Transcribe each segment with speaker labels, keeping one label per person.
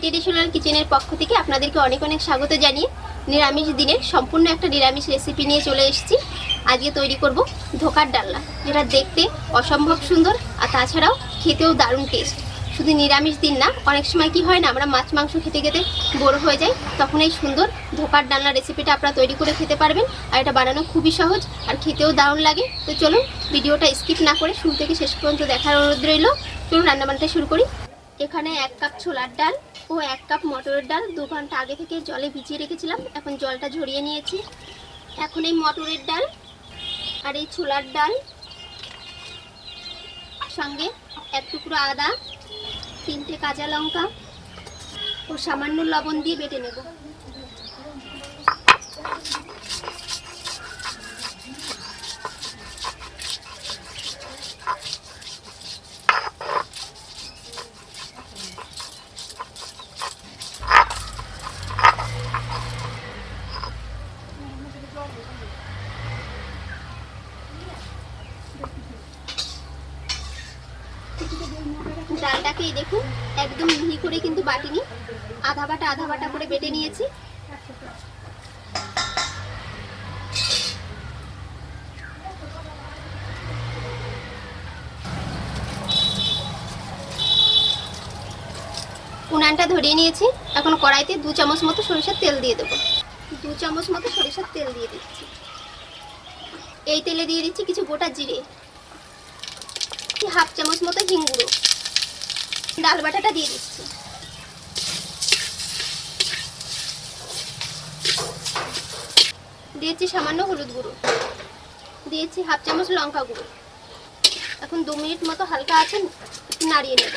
Speaker 1: Traditional কিচেনের পক্ষ থেকে আপনাদেরকে অনেক অনেক স্বাগত জানিয়ে নিরামিষ দিনে সম্পূর্ণ একটা নিরামিষ রেসিপি নিয়ে চলে এসেছি। আজকে তৈরি করব ধোকার ডালনা, যেটা দেখতে অসম্ভব সুন্দর আর তাছাড়াও খেতেও দারুণ টেস্ট শুধু নিরামিষ দিন না, অনেক সময় কি হয় না, আমরা মাছ, মাংস খেতে খেতে বড় হয়ে যাই, তখন এই সুন্দর ধোকার ডালনা রেসিপিটা আপনারা তৈরি করে খেতে পারবেন আর এটা বানানো খুবই সহজ আর খেতেও দারুণ লাগে। তো চলুন, ভিডিওটা স্কিপ না করে শুরু থেকে শেষ পর্যন্ত দেখার অনুরোধ রইল। চলুন, রান্নাবান্নাটা শুরু করি। এখানে এক কাপ ছোলার ডাল ও এক কাপ মটরের ডাল। দু ঘণ্টা আগে থেকে জলে ভিজিয়ে রেখেছিলাম। এখন জলটা ঝরিয়ে নিয়েছি। এখন এই মটরের ডাল আর এই ছোলার ডাল সঙ্গে এক টুকরো আদা, তিনটে কাঁচা লঙ্কা ও সামান্য লবণ দিয়ে বেটে নেব। এই দেখুন, একদম মিহি করে কিন্তু বাটিনি। আধা বাটা আধা বাটা করে বেটে নিয়েছি। উনানটা ধরিয়ে নিয়েছি। এখন কড়াইতে দু চামচ মতো সরিষার তেল দিয়ে দেবো। দু চামচ মতো সরিষার তেল দিয়ে দিচ্ছি। এই তেলে দিয়ে দিচ্ছি কিছু গোটা জিরে। হাফ চামচ মতো হিং গুঁড়ো। ডাল বাটাটা দিয়ে দিচ্ছি। দিয়েছি সামান্য হলুদ গুঁড়ো। দিয়েছি হাফ চামচ লঙ্কা গুঁড়ো। এখন দু মিনিট মতো হালকা আছে নাড়িয়ে নেব।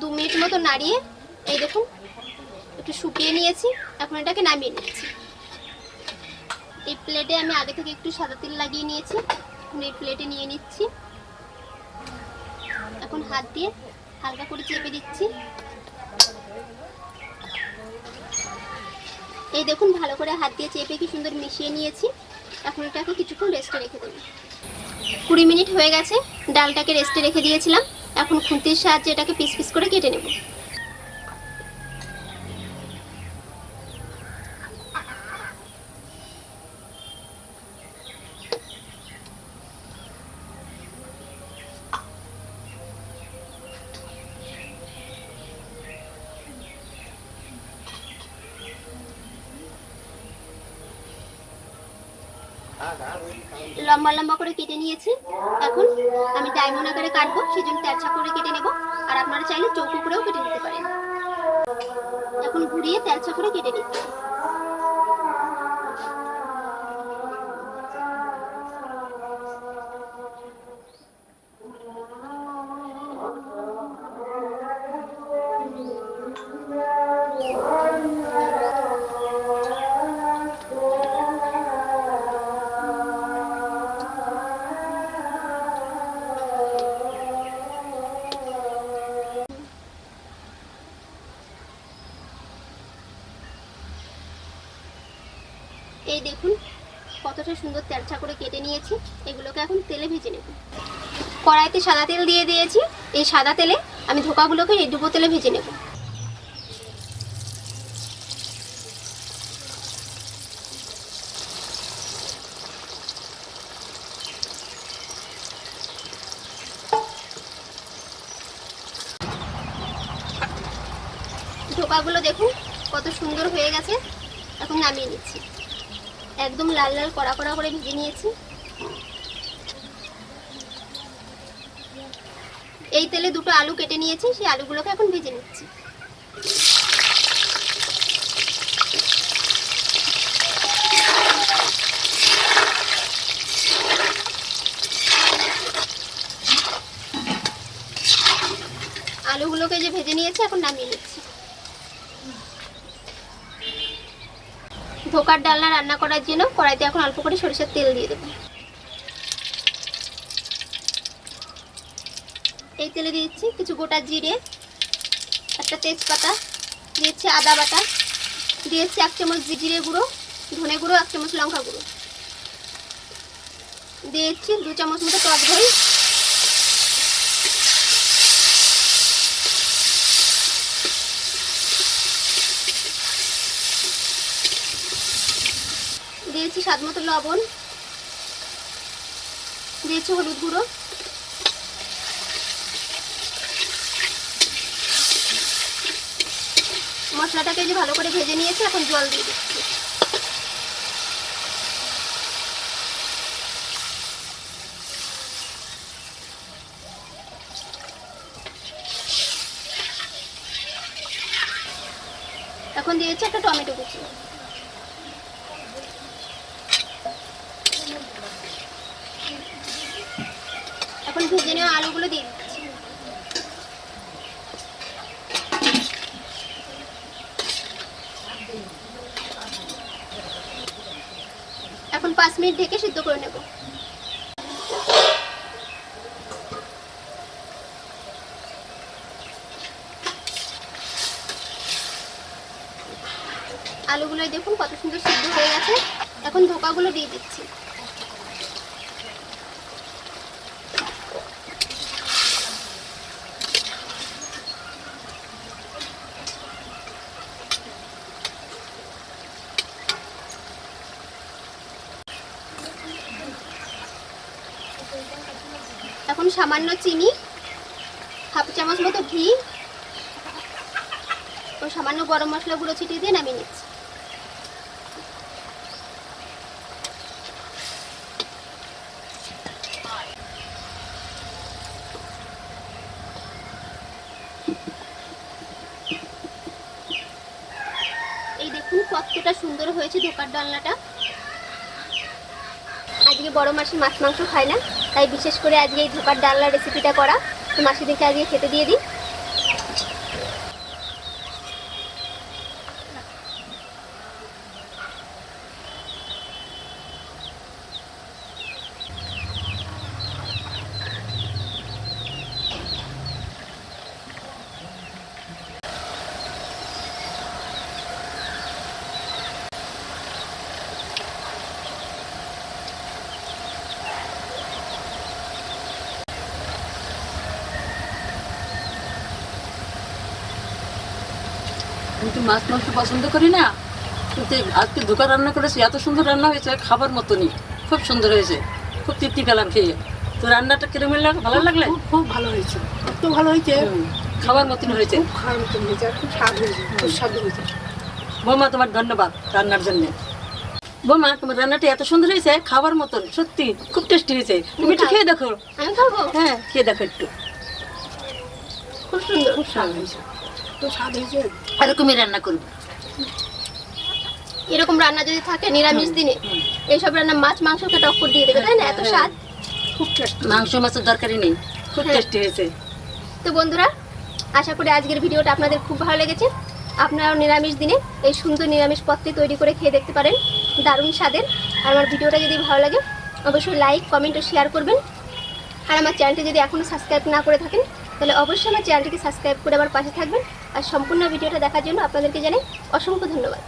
Speaker 1: দু মিনিট মতো নাড়িয়ে, এই দেখুন, একটু শুকিয়ে নিয়েছি, এখন এটাকে নামিয়ে নিচ্ছি। এই প্লেটে আমি আগে থেকে একটু সাদা তেল লাগিয়ে নিয়েছি। এই প্লেটে নিয়ে নিচ্ছি। এখন হাত দিয়ে হালকা করে চেপে দিচ্ছি। এই দেখুন, ভালো করে হাত দিয়ে চেপে কি সুন্দর মিশিয়ে নিয়েছি। এখন এটাকে কিছুক্ষণ রেস্টে রেখে দেবো। কুড়ি মিনিট হয়ে গেছে, ডালটাকে রেস্টে রেখে দিয়েছিলাম। এখন খুন্তির সাহায্যে এটাকে পিস পিস করে কেটে নেব। লম্বা লম্বা করে কেটে নিয়েছি। এখন আমি ডায়মন্ড আকারে কাটবো সেই জন্য তেরছা করে কেটে নেব। আর আপনারা চাইলে চৌকো করেও কেটে নিতে পারেন। এখন ঘুরিয়ে তেরছা করে কেটে নিচ্ছি এই দেখুন, কতটা সুন্দর তেরছা করে কেটে নিয়েছি। এগুলোকে এখন তেলে ভেজে নেব। কড়াইতে সাদা তেল দিয়ে দিয়েছি। এই সাদা তেলে আমি ধোকাগুলোকে এই ডুবো তেলে ভেজে নেব। ধোকাগুলো দেখুন, কত সুন্দর হয়ে গেছে। এখন নামিয়ে নিচ্ছি। একদম লাল লাল কড়া কড়া করে ভেজে নিয়েছি। এই তেলে দুটো আলু কেটে নিয়েছি, সেই আলুগুলোকে এখন ভেজে নিচ্ছি। আলুগুলোকে যে ভেজে নিয়েছি, এখন নামিয়ে নিচ্ছি। ধোকার ডালনা রান্না করার জন্য কড়াইতে এখন অল্প করে সরিষার তেল দিয়ে দেবো। এই তেলে দিয়েছি কিছু গোটা জিরে, একটা তেজপাতা, দিয়েছি আদা বাটা, দিয়েছি এক চামচ জিরে গুঁড়ো, ধনে গুঁড়ো, এক চামচ লঙ্কা গুঁড়ো। দিয়েছি দু চামচ মতো টক দই স্বাদ মতো লবণ। দিয়েছি হলুদ গুঁড়ো। মশলাটাকে যে ভালো করে ভেজে নিয়েছি, এখন জল দিয়ে দিচ্ছি। এখন দিয়েছি একটা টমেটো কুচি। ভেজে নেওয়া আলুগুলো দিয়ে দিচ্ছি। এখন পাঁচ মিনিট ঢেকে সিদ্ধ করে নেব। আলুগুলো দেখুন কত সুন্দর সিদ্ধ হয়ে গেছে। এখন ধোকাগুলো দিয়ে দিচ্ছি। এখন সামান্য চিনি, হাফ চামচ মতো ঘি, ও সামান্য গরম মশলা গুঁড়ো ছিটিয়ে দিয়ে নামিয়ে নিচ্ছি। এই দেখুন কতটা সুন্দর হয়েছে ধোকার ডালনাটা। আজকে বড় মাসি মাছ মাংস না। তাই বিশেষ করে আজকে এই ধোকার ডালনা রেসিপিটা করা। তো মাসিদিনকে আজকে খেতে দিয়ে দিই।
Speaker 2: আমি তো মাছ মাংস পছন্দ করি না। কিন্তু আজকে দোকান রান্না করেছি এত সুন্দর রান্না হয়েছে খাবার মতনই। খুব সুন্দর হয়েছে খুব তৃপ্তি পেলাম খেয়ে। তো রান্নাটা কীরকম লাগে ভালো লাগলে?
Speaker 3: খুব ভালো হয়েছে এত ভালো হয়েছে।
Speaker 2: খাবার মতন হয়েছে।
Speaker 3: খুব খাওয়ার মতন হয়েছে খুব স্বাদ হয়েছে খুব স্বাদ হয়েছে।
Speaker 2: বৌমা তোমার ধন্যবাদ রান্নার জন্য। বৌমা তোমার রান্নাটা এত সুন্দর হয়েছে খাবার মতন সত্যি খুব টেস্টি হয়েছে। তুমি একটু খেয়ে দেখো। হ্যাঁ খেয়ে দেখো একটু।
Speaker 1: খুব সুন্দর।
Speaker 3: খুব স্বাদ হয়েছে।
Speaker 2: এরকমই রান্না করব।
Speaker 1: এরকম রান্না যদি থাকে নিরামিষ দিনে এইসব রান্না মাছ মাংসকে টক্কর দিয়ে দেবে তাই না? এত স্বাদ।
Speaker 3: খুব
Speaker 2: মাংস মাছের দরকারই নেই। খুব
Speaker 1: হ্যাঁ।
Speaker 2: টেস্টি হয়েছে।
Speaker 1: তো বন্ধুরা আশা করি আজকের ভিডিওটা আপনাদের খুব ভালো লেগেছে। আপনারাও নিরামিষ দিনে এই সুন্দর নিরামিষ পদটি তৈরি করে খেয়ে দেখতে পারেন। দারুণ স্বাদের। আর আমার ভিডিওটা যদি ভালো লাগে অবশ্যই লাইক কমেন্ট ও শেয়ার করবেন। আর আমার চ্যানেলটি যদি এখনও সাবস্ক্রাইব না করে থাকেন তাহলে অবশ্যই আমার চ্যানেলটিকে সাবস্ক্রাইব করে আমার পাশে থাকবেন। আর সম্পূর্ণ ভিডিওটা দেখার জন্য আপনাদেরকে জানাই অসংখ্য ধন্যবাদ।